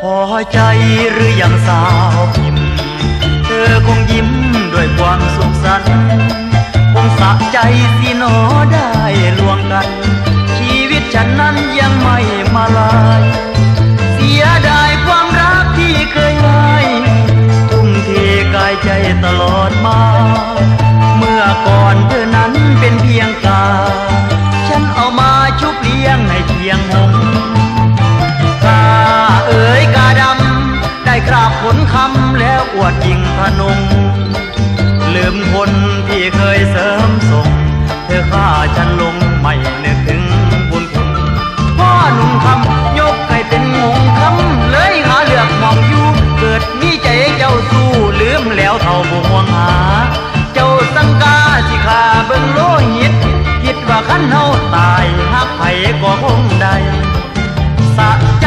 พอใจหรือยังสาวพิมพ์ เธอคงยิ้มด้วยความสุขสันต์คงสะใจสิหนอได้ลวงกัน ชีวิตฉันนั้นยังไม่มาลาย เสียดายความรักที่เคยให้ทุ่มเทกายใจตลอดมา เมื่อก่อนเธอนั้นเป็นเพียงกา ฉันเอามาชุบเลี้ยงให้เพียงห คำแล้วอวดยิงพนง ลืมคนที่เคยเสริมส่ง เธอข้าฉันลงไม่นึกถึงบุญคุณพ่อหนุ่มคำยกให้เป็นงงคำเลยหาเลือกมองอยู่ เกิดมีใจเจ้าสู้ลืมแล้วเท่าบ่วงหา เจ้าสังกาสิขาเบิ่งโลหิต คิดว่าขันเฮาตายหักไผก็คงได้สะ